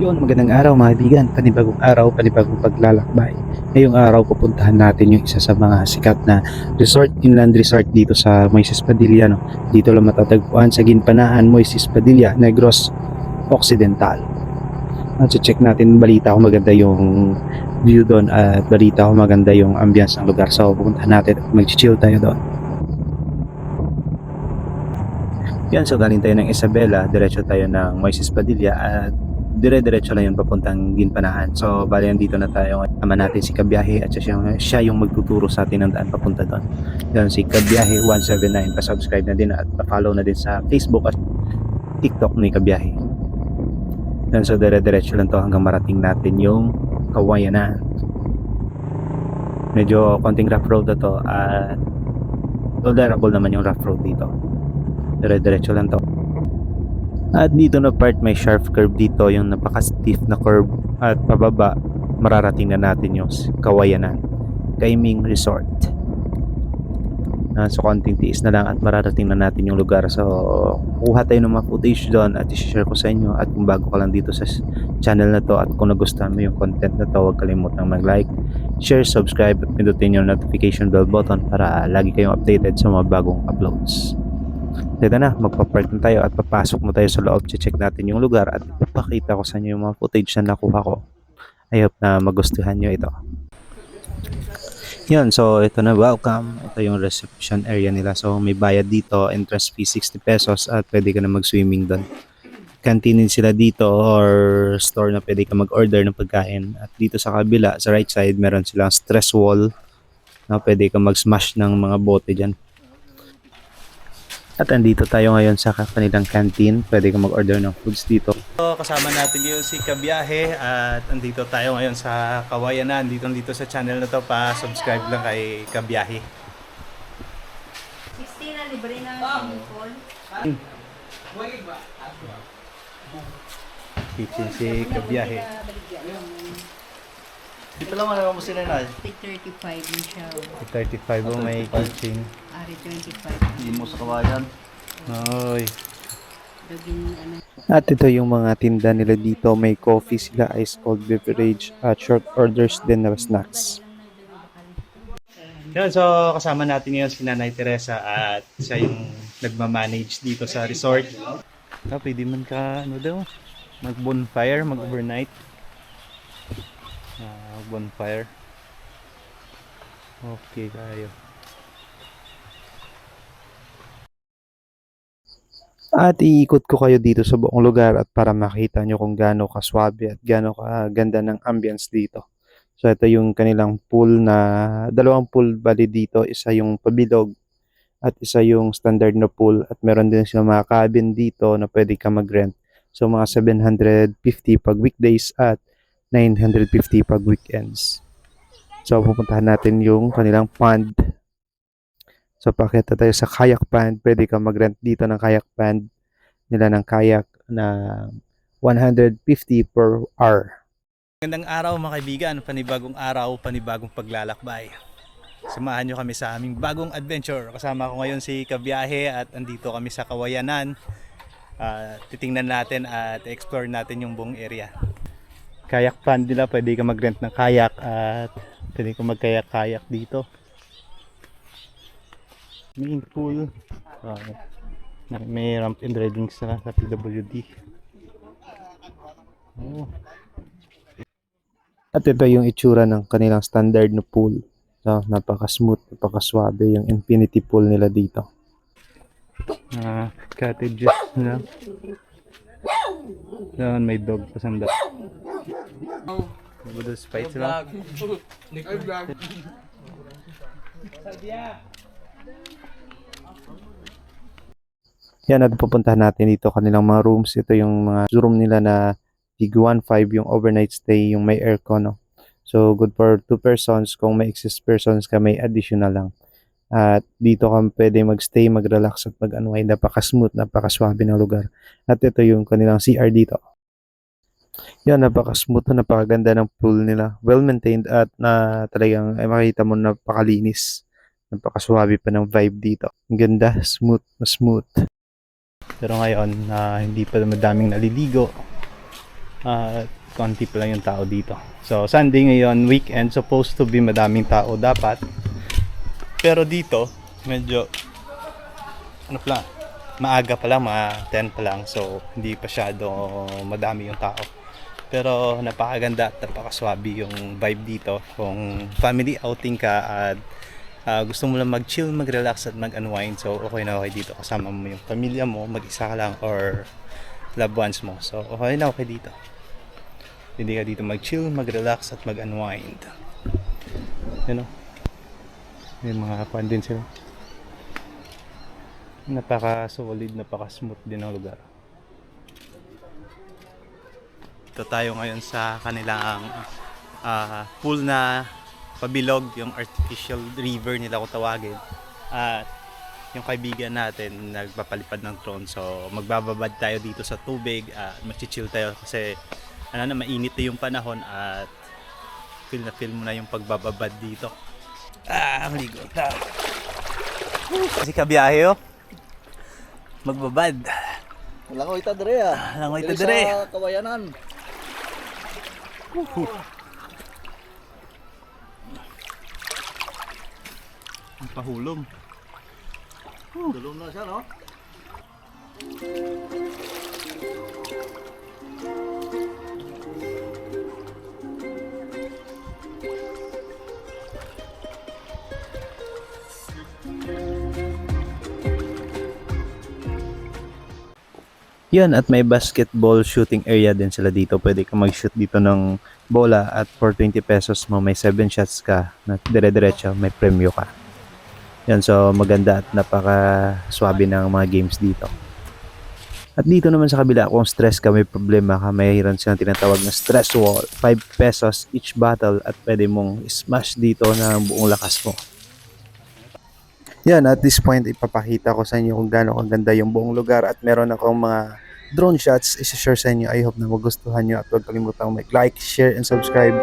Yun, magandang araw mga kaibigan. Panibagong araw, panibagong paglalakbay. Ngayong araw, pupuntahan natin yung isa sa mga sikat na resort, inland resort dito sa Moises Padilla. No? Dito lang matatagpuan sa Ginpanahan, Moises Padilla, Negros Occidental. At check natin, balita ko maganda yung view doon at balita ko maganda yung ambience ng lugar. So, pupuntahan natin at mag-chill tayo doon. Yan, so galing tayo ng Isabela, diretso tayo ng Moises Padilla at dire-diretso lang yun papuntang Ginpanahan. So, bali nandito na tayo. Tama natin si Kabiyahe at siya, siya yung magtuturo sa atin ng daan papunta doon. Yan, si Kabiyahe 179. Pa-subscribe na din at pa-follow na din sa Facebook at TikTok ni Kabiyahe. Yan, so dire-diretso lang to hanggang marating natin yung Kawayanan. Medyo konting rough road na to at tolerable naman yung rough road dito. Dire-diretso lang to. At dito na part may sharp curve dito yung napaka-stiff na curve at pababa mararating na natin yung Kawayanan Gaming Resort. Ah, so konting tiis na lang at mararating na natin yung lugar. So kuha tayo ng mga footage doon at i-share ko sa inyo at kung bago ka lang dito sa channel na to at kung nagustuhan mo yung content na to huwag kalimutang mag-like, share, subscribe at pindutin yung notification bell button para lagi kayong updated sa mga bagong uploads. Dito na, magpa-park na tayo at papasok mo tayo sa loob. Check natin yung lugar at ipapakita ko sa inyo yung mga footage na nakuha ko. I hope na magustuhan nyo ito. Yun, so ito na, welcome. Ito yung reception area nila. So may bayad dito, entrance fee 60 pesos at pwede ka na mag-swimming doon. Canteen din sila dito or store na pwede ka mag-order ng pagkain. At dito sa kabila, sa right side, meron silang stress wall na pwede ka mag-smash ng mga bote dyan. At andito tayo ngayon sa kanilang canteen. Pwede ka mag-order ng foods dito. So, kasama natin yung si Kabiyahe at andito tayo ngayon sa Kawayanan. Dito dito sa channel na to pa subscribe lang kay Kabiyahe. 16 na libre na swimming pool. Kitchen si Kabiyahe. Dito lang ano mo sila na. 35 na siya. 35 oh, may kitchen. Ari 25. Hindi mo sa kawayan. Oy. Daging ano. At ito yung mga tinda nila dito. May coffee sila, ice cold beverage, at short orders din na snacks. Yun, so kasama natin ngayon si Nanay Teresa at siya yung nagmamanage dito sa resort. Ah, pwede man ka, ano daw, mag-bonfire, mag-overnight. Ah, bonfire. Okay, tayo. At iikot ko kayo dito sa buong lugar at para makita nyo kung gaano kaswabe at gaano kaganda ng ambience dito. So ito yung kanilang pool na dalawang pool bali dito, isa yung pabilog at isa yung standard na pool at meron din silang mga cabin dito na pwede ka mag-rent. So mga 750 pag weekdays at 950 pag weekends. So pupuntahan natin yung kanilang pond. So pakita tayo sa kayak pond, pwede ka mag-rent dito ng kayak pond nila ng kayak na 150 per hour. Magandang araw mga kaibigan, panibagong araw, panibagong paglalakbay. Samahan nyo kami sa aming bagong adventure. Kasama ko ngayon si Kabiyahe at andito kami sa Kawayanan. Ah, titingnan natin at explore natin yung buong area. Kayak pan nila, pwede ka mag-rent ng kayak at pwede ka magkayak-kayak dito. Main pool. Ah, may ramp and riding sa, sa PWD. Oh. At ito yung itsura ng kanilang standard na pool. So, napaka-smooth, napaka-swabe yung infinity pool nila dito. Ah, cottages na. Doon may dog pasanda. Budol fight sila. Yan at pupuntahan natin dito kanilang mga rooms. Ito yung mga room nila na Big 1.5 yung overnight stay, yung may aircon. No? So, good for two persons. Kung may excess persons ka, may additional lang. At dito ka pwede magstay, mag-relax at mag-unwind. Napaka-smooth, napaka-swabe ng lugar. At ito yung kanilang CR dito. Yan, napaka-smooth na napakaganda ng pool nila. Well-maintained at na talagang ay makita mo napakalinis. Napakaswabe pa ng vibe dito. Ang ganda, smooth, smooth. Pero ngayon, na hindi pa madaming naliligo. At konti pa lang yung tao dito. So, Sunday ngayon, weekend, supposed to be madaming tao dapat. Pero dito, medyo, ano pa lang, maaga pa lang, mga 10 pa lang. So, hindi pa syado madami yung tao. Pero napakaganda at napakaswabe yung vibe dito. Kung family outing ka at ah, gusto mo lang mag-chill, mag-relax at mag-unwind. So, okay na okay dito. Kasama mo yung pamilya mo, mag-isa ka lang or loved ones mo. So, okay na okay dito. Hindi ka dito mag-chill, mag-relax at mag-unwind. Yan o. May mga kwan din sila. Napaka-solid, napaka-smooth din ang lugar. Ito tayo ngayon sa kanilang ah, pool na pabilog, yung artificial river nila kung tawagin. At yung kaibigan natin nagpapalipad ng drone. So magbababad tayo dito sa tubig at chill tayo kasi ano na mainit na yung panahon at feel na feel mo na yung pagbababad dito. Ah, ang ligo na. Kasi kabiyahe oh. Magbabad. Langoy ta dire ah. Langoy ta dire. Sa kawayanan. Ang pahulog. Dulong na siya no. Yan, at may basketball shooting area din sila dito. Pwede ka mag-shoot dito ng bola at for 20 pesos mo may 7 shots ka na dire-diretso, may premyo ka. Yan, so maganda at napaka-swabe ng mga games dito. At dito naman sa kabila, kung stress ka, may problema ka, may hiran silang tinatawag na stress wall. 5 pesos each battle at pwede mong smash dito ng buong lakas mo. Yan, at this point, ipapakita ko sa inyo kung gaano kaganda yung buong lugar at meron akong mga drone shots isi-share sa inyo. I hope na magustuhan nyo at huwag kalimutang mag-like, share, and subscribe.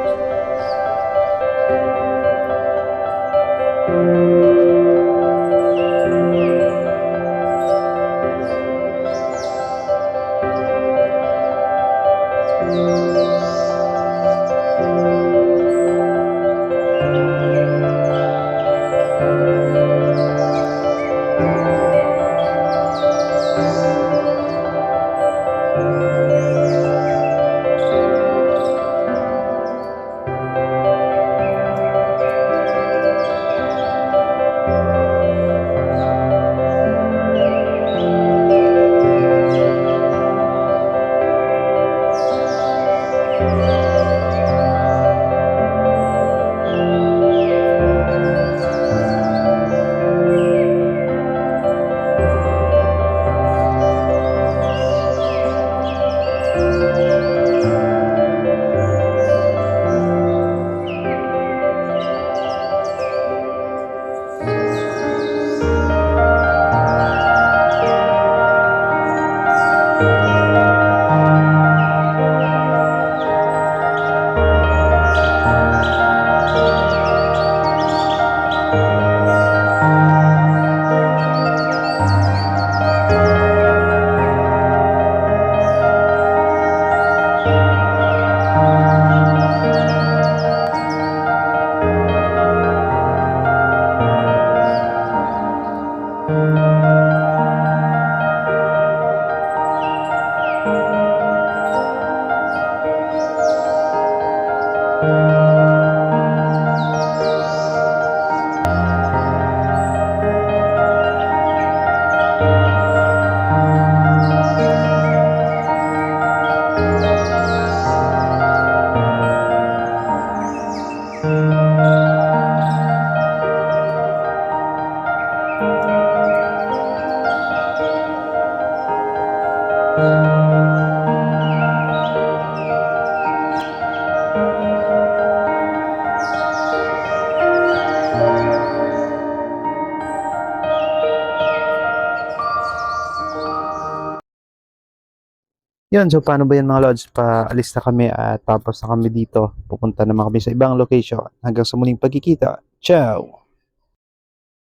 Yun, so paano ba yan mga lods? Paalis na kami at tapos na kami dito. Pupunta naman kami sa ibang location. Hanggang sa muling pagkikita. Ciao!